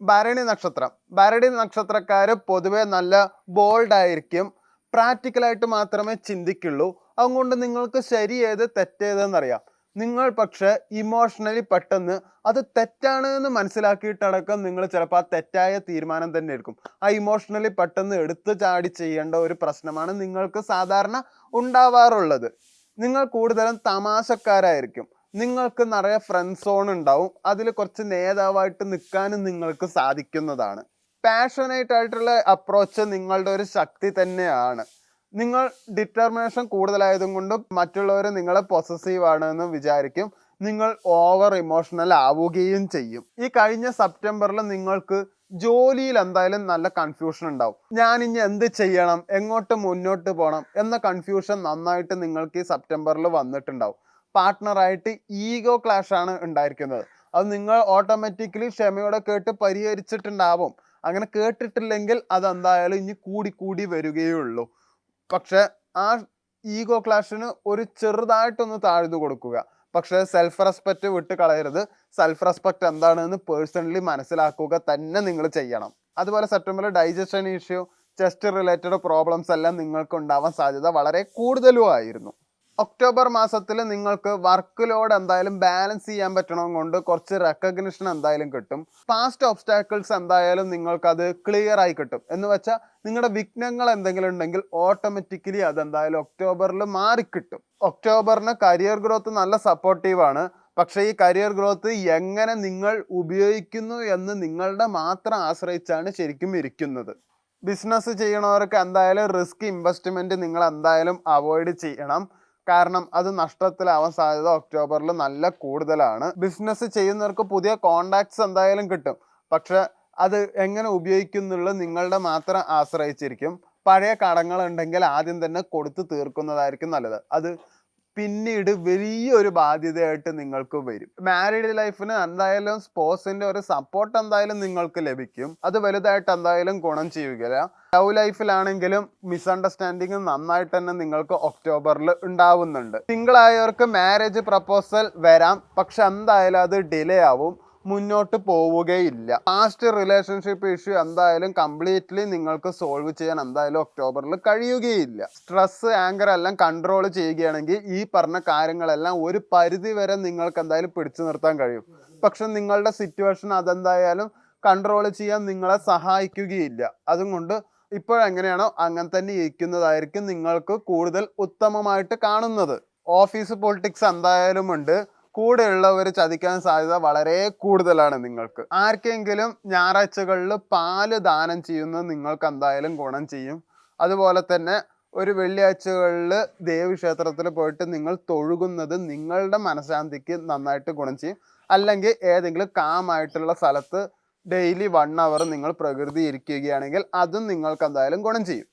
ഭരണി നക്ഷത്രം. ഭരണി നക്ഷത്രക്കാർ പൊതുവെ നല്ല ബോൾഡ് ആയിരിക്കും. പ്രാക്ടിക്കലായിട്ട് മാത്രമേ ചിന്തിക്കുള്ളൂ. അതുകൊണ്ട് നിങ്ങൾക്ക് ശരിയേത് തെറ്റേതെന്നറിയാം നിങ്ങൾ പക്ഷെ ഇമോഷണലി പെട്ടെന്ന് അത് തെറ്റാണ് എന്ന് മനസ്സിലാക്കിയിട്ടടക്കം നിങ്ങൾ ചിലപ്പോൾ ആ തെറ്റായ തീരുമാനം തന്നെ എടുക്കും. ആ ഇമോഷണലി പെട്ടെന്ന് എടുത്തു ചാടി ചെയ്യേണ്ട ഒരു പ്രശ്നമാണ് നിങ്ങൾക്ക് സാധാരണ ഉണ്ടാവാറുള്ളത്. നിങ്ങൾ കൂടുതലും തമാശക്കാരായിരിക്കും. നിങ്ങൾക്ക് നിറയെ ഫ്രണ്ട് സോൺ ഉണ്ടാവും. അതിൽ കുറച്ച് നേതാവായിട്ട് നിൽക്കാനും നിങ്ങൾക്ക് സാധിക്കുന്നതാണ്. പാഷനേറ്റ് ആയിട്ടുള്ള അപ്രോച്ച് നിങ്ങളുടെ ഒരു ശക്തി തന്നെയാണ്. നിങ്ങൾ ഡിറ്റർമിനേഷൻ കൂടുതലായതും കൊണ്ടും മറ്റുള്ളവർ നിങ്ങളെ പൊസസീവ് ആണെന്ന് വിചാരിക്കും. നിങ്ങൾ ഓവർ ഇമോഷണൽ ആവുകയും ചെയ്യും. ഈ കഴിഞ്ഞ സെപ്റ്റംബറിൽ നിങ്ങൾക്ക് ജോലിയിൽ എന്തായാലും നല്ല കൺഫ്യൂഷൻ ഉണ്ടാവും. ഞാൻ ഇനി എന്ത് ചെയ്യണം? എങ്ങോട്ട് മുന്നോട്ട് പോകണം എന്ന കൺഫ്യൂഷൻ നന്നായിട്ട് നിങ്ങൾക്ക് ഈ സെപ്റ്റംബറിൽ വന്നിട്ടുണ്ടാവും. പാർട്ട്ണറായിട്ട് ഈഗോ ക്ലാഷ് ആണ് ഉണ്ടായിരിക്കുന്നത്. അത് നിങ്ങൾ ഓട്ടോമാറ്റിക്കലി ക്ഷമയോടെ കേട്ട് പരിഹരിച്ചിട്ടുണ്ടാവും. അങ്ങനെ കേട്ടിട്ടില്ലെങ്കിൽ അത് എന്തായാലും ഇനി കൂടി കൂടി വരികയുള്ളൂ. പക്ഷെ ആ ഈഗോ ക്ലാഷിന് ഒരു ചെറുതായിട്ടൊന്ന് താഴ്ന്നു കൊടുക്കുക. പക്ഷേ സെൽഫ് റെസ്പെക്റ്റ് വിട്ട് കളയരുത് സെൽഫ് റെസ്പെക്റ്റ് എന്താണെന്ന് പേഴ്സണലി മനസ്സിലാക്കുക തന്നെ നിങ്ങൾ ചെയ്യണം. അതുപോലെ September digestion issue chest related problems എല്ലാം നിങ്ങൾക്ക് ഉണ്ടാവാൻ സാധ്യത വളരെ കൂടുതലും ആയിരുന്നു ഒക്ടോബർ മാസത്തിൽ നിങ്ങൾക്ക് വർക്ക് ലോഡ് എന്തായാലും ബാലൻസ് ചെയ്യാൻ പറ്റണം കൊണ്ട് കുറച്ച് റെക്കഗ്നിഷൻ എന്തായാലും കിട്ടും. പാസ്റ്റ് ഒബ്സ്റ്റാക്കിൾസ് എന്തായാലും നിങ്ങൾക്കത് ക്ലിയർ ആയി കിട്ടും. എന്ന് വെച്ചാൽ നിങ്ങളുടെ വിഘ്നങ്ങൾ എന്തെങ്കിലും ഉണ്ടെങ്കിൽ ഓട്ടോമാറ്റിക്കലി അതെന്തായാലും ഒക്ടോബറിൽ മാറിക്കിട്ടും ഒക്ടോബറിന് കരിയർ ഗ്രോത്ത് നല്ല സപ്പോർട്ടീവ് ആണ്. പക്ഷേ ഈ കരിയർ ഗ്രോത്ത് എങ്ങനെ നിങ്ങൾ ഉപയോഗിക്കുന്നു എന്ന് നിങ്ങളുടെ മാത്രം ആശ്രയിച്ചാണ് ശരിക്കും ഇരിക്കുന്നത്. ബിസിനസ് ചെയ്യണവർക്ക് എന്തായാലും റിസ്ക് ഇൻവെസ്റ്റ്മെന്റ് നിങ്ങൾ എന്തായാലും അവോയ്ഡ് ചെയ്യണം. കാരണം അത് നഷ്ടത്തിലാവാൻ സാധ്യത ഒക്ടോബറിൽ നല്ല കൂടുതലാണ്. ബിസിനസ് ചെയ്യുന്നവർക്ക് പുതിയ കോണ്ടാക്ട്സ് എന്തായാലും കിട്ടും. പക്ഷെ അത് എങ്ങനെ ഉപയോഗിക്കുന്നുള്ള നിങ്ങളുടെ മാത്രം ആശ്രയിച്ചിരിക്കും. പഴയ കടങ്ങൾ ഉണ്ടെങ്കിൽ ആദ്യം തന്നെ കൊടുത്തു തീർക്കുന്നതായിരിക്കും നല്ലത്. അത് പിന്നീട് വലിയൊരു ബാധ്യതയായിട്ട് നിങ്ങൾക്ക് വരും. മാരീഡ് ലൈഫിന് എന്തായാലും സ്പോസിന്റെ ഒരു സപ്പോർട്ട് എന്തായാലും നിങ്ങൾക്ക് ലഭിക്കും. അത് വലുതായിട്ട് എന്തായാലും ഗുണം ചെയ്യുകയില്ല. ലവ് ലൈഫിലാണെങ്കിലും മിസ്അണ്ടർസ്റ്റാൻഡിങ് നന്നായിട്ട് തന്നെ നിങ്ങൾക്ക് ഒക്ടോബറിൽ ഉണ്ടാവുന്നുണ്ട്. സിംഗിൾ ആയവർക്ക് മാരേജ് പ്രപ്പോസൽ വരാം. പക്ഷെ എന്തായാലും അത് ഡിലേ ആവും. മുന്നോട്ട് പോവുകയില്ല. പാസ്റ്റ് റിലേഷൻഷിപ്പ് ഇഷ്യൂ എന്തായാലും കംപ്ലീറ്റ്ലി നിങ്ങൾക്ക് സോൾവ് ചെയ്യാൻ എന്തായാലും ഒക്ടോബറിൽ കഴിയുകയില്ല. സ്ട്രെസ് ആങ്കർ എല്ലാം കൺട്രോൾ ചെയ്യുകയാണെങ്കിൽ ഈ പറഞ്ഞ കാര്യങ്ങളെല്ലാം ഒരു പരിധി വരെ നിങ്ങൾക്ക് എന്തായാലും പിടിച്ചു നിർത്താൻ കഴിയും. പക്ഷെ നിങ്ങളുടെ സിറ്റുവേഷൻ അതെന്തായാലും കൺട്രോൾ ചെയ്യാൻ നിങ്ങളെ സഹായിക്കുകയില്ല. അതുകൊണ്ട് ഇപ്പോഴെങ്ങനെയാണോ അങ്ങനെ തന്നെ ഇരിക്കുന്നതായിരിക്കും നിങ്ങൾക്ക് കൂടുതൽ ഉത്തമമായിട്ട് കാണുന്നത്. ഓഫീസ് പൊളിറ്റിക്സ് എന്തായാലും ഉണ്ട്. കൂടെയുള്ളവർ ചതിക്കാൻ സാധ്യത വളരെ കൂടുതലാണ് നിങ്ങൾക്ക്. ആർക്കെങ്കിലും ഞായറാഴ്ചകളിൽ പാൽ ദാനം ചെയ്യുന്നത് നിങ്ങൾക്ക് എന്തായാലും ഗുണം ചെയ്യും. അതുപോലെ തന്നെ ഒരു വെള്ളിയാഴ്ചകളിൽ ദേവീക്ഷേത്രത്തിൽ പോയിട്ട് നിങ്ങൾ തൊഴുകുന്നത് നിങ്ങളുടെ മനഃശാന്തിക്ക് നന്നായിട്ട് ഗുണം ചെയ്യും. അല്ലെങ്കിൽ ഏതെങ്കിലും കാമായിട്ടുള്ള സ്ഥലത്ത് ഡെയിലി വൺ അവർ നിങ്ങൾ പ്രകൃതി ഇരിക്കുകയാണെങ്കിൽ അതും നിങ്ങൾക്ക് എന്തായാലും ഗുണം ചെയ്യും.